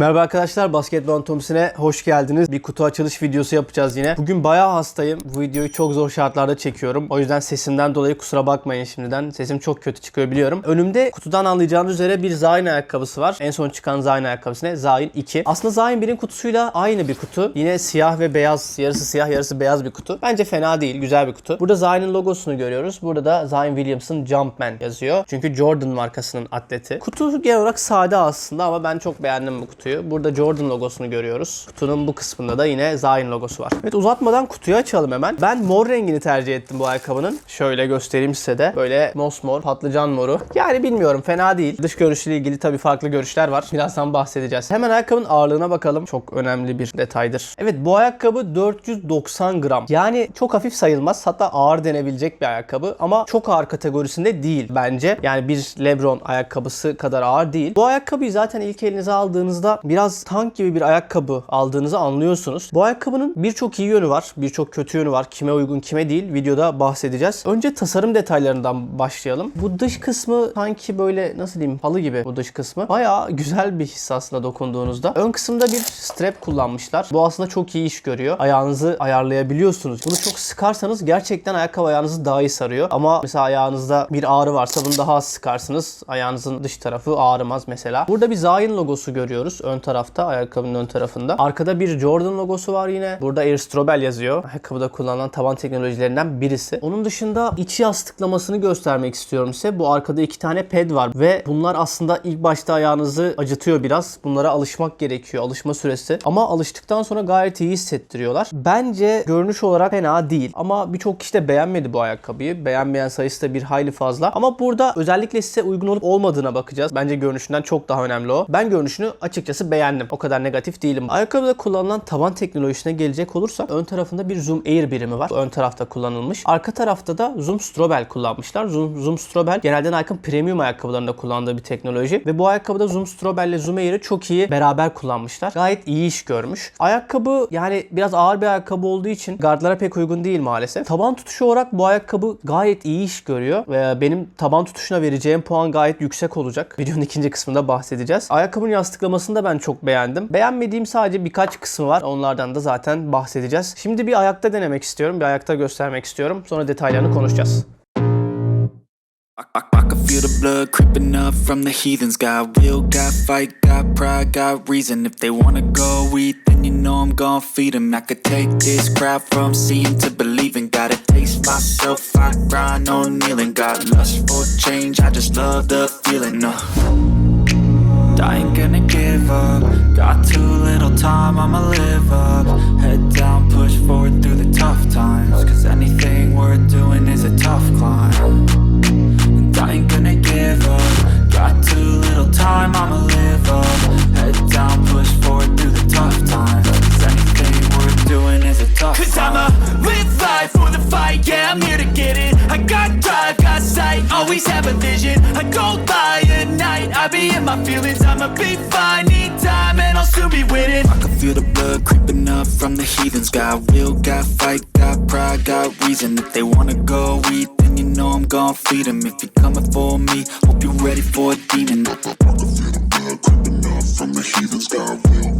Merhaba arkadaşlar, Basketbol Anatomisi'ne hoş geldiniz. Bir kutu açılış videosu yapacağız yine. Bugün bayağı hastayım. Bu videoyu çok zor şartlarda çekiyorum. O yüzden sesimden dolayı kusura bakmayın şimdiden. Sesim çok kötü çıkıyor biliyorum. Önümde kutudan anlayacağınız üzere bir Zayn ayakkabısı var. En son çıkan Zayn ayakkabısı ne? Zayn 2. Aslında Zayn 1'in kutusuyla aynı bir kutu. Yine siyah ve beyaz, yarısı siyah yarısı beyaz bir kutu. Bence fena değil, güzel bir kutu. Burada Zayn'in logosunu görüyoruz. Burada da Zayn Williamson Jumpman yazıyor. Çünkü Jordan markasının atleti. Kutu genel olarak sade aslında ama ben çok beğendim bu kutuyu. Burada Jordan logosunu görüyoruz. Kutunun bu kısmında da yine Zayn logosu var. Evet uzatmadan kutuyu açalım hemen. Ben mor rengini tercih ettim bu ayakkabının. Şöyle göstereyim size de. Böyle mosmor, patlıcan moru. Yani bilmiyorum fena değil. Dış görünüşüyle ilgili tabii farklı görüşler var. Birazdan bahsedeceğiz. Hemen ayakkabının ağırlığına bakalım. Çok önemli bir detaydır. Evet bu ayakkabı 490 gram. Yani çok hafif sayılmaz. Hatta ağır denebilecek bir ayakkabı. Ama çok ağır kategorisinde değil bence. Yani bir Lebron ayakkabısı kadar ağır değil. Bu ayakkabıyı zaten ilk elinize aldığınızda biraz tank gibi bir ayakkabı aldığınızı anlıyorsunuz. Bu ayakkabının birçok iyi yönü var. Birçok kötü yönü var. Kime uygun kime değil videoda bahsedeceğiz. Önce tasarım detaylarından başlayalım. Bu dış kısmı sanki böyle nasıl diyeyim halı gibi bu dış kısmı. Bayağı güzel bir his aslında dokunduğunuzda. Ön kısımda bir strap kullanmışlar. Bu aslında çok iyi iş görüyor. Ayağınızı ayarlayabiliyorsunuz. Bunu çok sıkarsanız gerçekten ayakkabı ayağınızı daha iyi sarıyor. Ama mesela ayağınızda bir ağrı varsa bunu daha az sıkarsınız. Ayağınızın dış tarafı ağrımaz mesela. Burada bir Zayn logosu görüyoruz ön tarafta, ayakkabının ön tarafında. Arkada bir Jordan logosu var yine. Burada Air Strobel yazıyor. Ayakkabıda kullanılan taban teknolojilerinden birisi. Onun dışında iç yastıklamasını göstermek istiyorum size. Bu arkada iki tane ped var ve bunlar aslında ilk başta ayağınızı acıtıyor biraz. Bunlara alışmak gerekiyor. Alışma süresi. Ama alıştıktan sonra gayet iyi hissettiriyorlar. Bence görünüş olarak fena değil. Ama birçok kişi de beğenmedi bu ayakkabıyı. Beğenmeyen sayısı da bir hayli fazla. Ama burada özellikle size uygun olup olmadığına bakacağız. Bence görünüşünden çok daha önemli o. Ben görünüşünü açıkçası beğendim. O kadar negatif değilim. Ayakkabıda kullanılan taban teknolojisine gelecek olursak ön tarafında bir Zoom Air birimi var. Ön tarafta kullanılmış. Arka tarafta da Zoom Strobel kullanmışlar. Zoom, Zoom Strobel genelde Nike'ın premium ayakkabılarında kullandığı bir teknoloji. Ve bu ayakkabıda Zoom Strobel ile Zoom Air'i çok iyi beraber kullanmışlar. Gayet iyi iş görmüş. Ayakkabı yani biraz ağır bir ayakkabı olduğu için gardlara pek uygun değil maalesef. Taban tutuşu olarak bu ayakkabı gayet iyi iş görüyor. Ve benim taban tutuşuna vereceğim puan gayet yüksek olacak. Videonun ikinci kısmında bahsedeceğiz. Ayakkabının yastıklamasını da ben çok beğendim. Beğenmediğim sadece birkaç kısmı var. Onlardan da zaten bahsedeceğiz. Şimdi bir ayakta denemek istiyorum. Bir ayakta göstermek istiyorum. Sonra detaylarını konuşacağız. I, can feel the blood creeping up from the heathens. Got will, got fight, got pride, got reason. If they wanna go eat, then you know I'm gon' feed 'em. I could take this crowd from seeing to believing. Gotta taste myself, I grind on kneeling. Got lust for change, I just love the feeling. No. I ain't gonna give up. Got too little time, I'ma live up. Head down, push forward through the tough times. Cause anything worth doing is a tough climb. And I ain't gonna give up. Got too little time, I'ma live up. Head down, push forward through the tough times. Cause anything worth doing is a tough Cause climb. I'ma live life for the fight, yeah, I'm here to get it. I got drive, got sight, always have a vision. I go by I be in my feelings. I'ma be fine, need time, and I'll soon be winning. I can feel the blood creeping up from the heathens. Got will, got fight, got pride, got reason. If they wanna go eat, then you know I'm gon' feed 'em. If you're coming for me, hope you're ready for a demon. I can feel the blood creeping up from the heathens. Got will,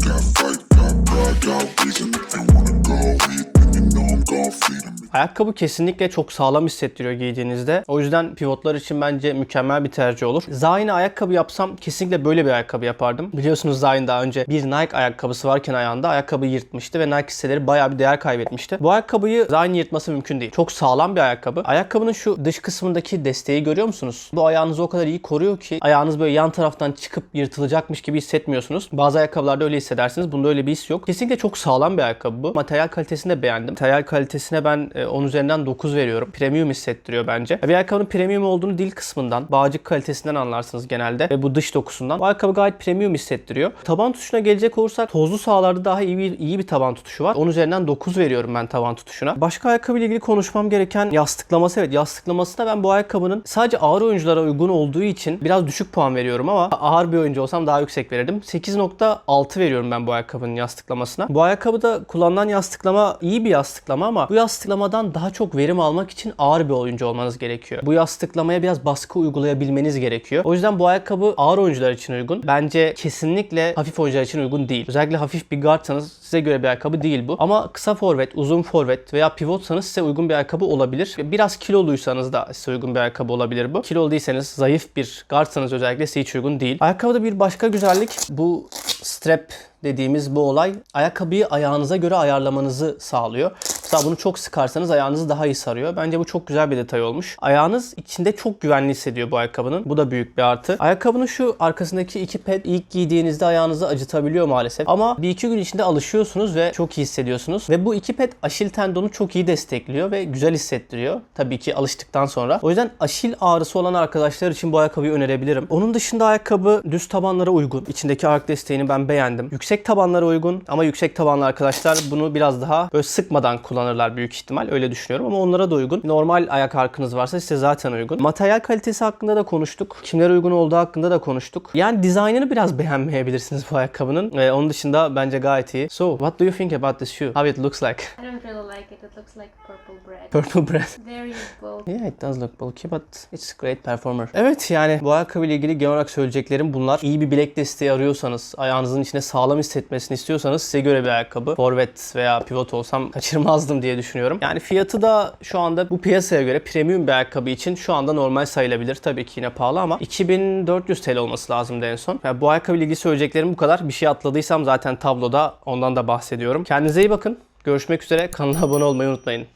Ayakkabı kesinlikle çok sağlam hissettiriyor giydiğinizde. O yüzden pivotlar için bence mükemmel bir tercih olur. Zayn'e ayakkabı yapsam kesinlikle böyle bir ayakkabı yapardım. Biliyorsunuz Zayn daha önce bir Nike ayakkabısı varken ayağında ayakkabıyı yırtmıştı ve Nike hisseleri bayağı bir değer kaybetmişti. Bu ayakkabıyı Zayn yırtması mümkün değil. Çok sağlam bir ayakkabı. Ayakkabının şu dış kısmındaki desteği görüyor musunuz? Bu ayağınızı o kadar iyi koruyor ki ayağınız böyle yan taraftan çıkıp yırtılacakmış gibi hissetmiyorsunuz. Bazı ayakkabılarda öyle hissedersiniz. Bunda öyle bir his yok. Kesinlikle çok sağlam bir ayakkabı bu. Materyal kalitesini de beğendim. Materyal kalitesine ben e, 10 üzerinden 9 veriyorum. Premium hissettiriyor bence. Bir ayakkabının premium olduğunu dil kısmından, bağcık kalitesinden anlarsınız genelde ve bu dış dokusundan. Bu ayakkabı gayet premium hissettiriyor. Taban tutuşuna gelecek olursak tozlu sahalarda daha iyi bir, iyi bir taban tutuşu var. 10 üzerinden 9 veriyorum ben taban tutuşuna. Başka ayakkabı ile ilgili konuşmam gereken yastıklaması. Evet yastıklamasına ben bu ayakkabının sadece ağır oyunculara uygun olduğu için biraz düşük puan veriyorum ama ağır bir oyuncu olsam daha yüksek verirdim. 8.6 veriyorum ben bu ayakkabının yastıklamasına. Bu ayakkabıda kullanılan yastıklama iyi bir yastıklama ama bu yastıklama yastıklamadan daha çok verim almak için ağır bir oyuncu olmanız gerekiyor. Bu yastıklamaya biraz baskı uygulayabilmeniz gerekiyor. O yüzden bu ayakkabı ağır oyuncular için uygun. Bence kesinlikle hafif oyuncular için uygun değil. Özellikle hafif bir guardsanız size göre bir ayakkabı değil bu. Ama kısa forvet, uzun forvet veya pivotsanız size uygun bir ayakkabı olabilir. Biraz kiloluysanız da size uygun bir ayakkabı olabilir bu. Kilolu değilseniz, zayıf bir guardsanız özellikle size hiç uygun değil. Ayakkabıda bir başka güzellik bu strap dediğimiz bu olay ayakkabıyı ayağınıza göre ayarlamanızı sağlıyor. Mesela bunu çok sıkarsanız ayağınızı daha iyi sarıyor. Bence bu çok güzel bir detay olmuş. Ayağınız içinde çok güvenli hissediyor bu ayakkabının. Bu da büyük bir artı. Ayakkabının şu arkasındaki iki ped ilk giydiğinizde ayağınızı acıtabiliyor maalesef. Ama bir iki gün içinde alışıyorsunuz ve çok iyi hissediyorsunuz. Ve bu iki ped aşil tendonu çok iyi destekliyor ve güzel hissettiriyor. Tabii ki alıştıktan sonra. O yüzden aşil ağrısı olan arkadaşlar için bu ayakkabıyı önerebilirim. Onun dışında ayakkabı düz tabanlara uygun. İçindeki ark desteğini ben beğendim. Yüksek tabanlara uygun ama yüksek tabanlı arkadaşlar bunu biraz daha böyle sıkmadan kullanırlar büyük ihtimal. Öyle düşünüyorum ama onlara da uygun. Normal ayak arkınız varsa size zaten uygun. Materyal kalitesi hakkında da konuştuk. Kimlere uygun olduğu hakkında da konuştuk. Yani dizaynını biraz beğenmeyebilirsiniz bu ayakkabının. Ee, onun dışında bence gayet iyi. So, what do you think about this shoe? How it looks like? Looks like purple bread. Purple brand. Very bulky. Yeah it does look bulky but it's great performer. Evet yani bu ayakkabı ile ilgili genel olarak söyleyeceklerim bunlar. İyi bir bilek desteği arıyorsanız, ayağınızın içine sağlam hissetmesini istiyorsanız size göre bir ayakkabı. Forvet veya pivot olsam kaçırmazdım diye düşünüyorum. Yani fiyatı da şu anda bu piyasaya göre premium bir ayakkabı için şu anda normal sayılabilir. Tabii ki yine pahalı ama 2400 TL olması lazımdı en son. Yani bu ayakkabı ile ilgili söyleyeceklerim bu kadar. Bir şey atladıysam zaten tabloda ondan da bahsediyorum. Kendinize iyi bakın. Görüşmek üzere. Kanala abone olmayı unutmayın.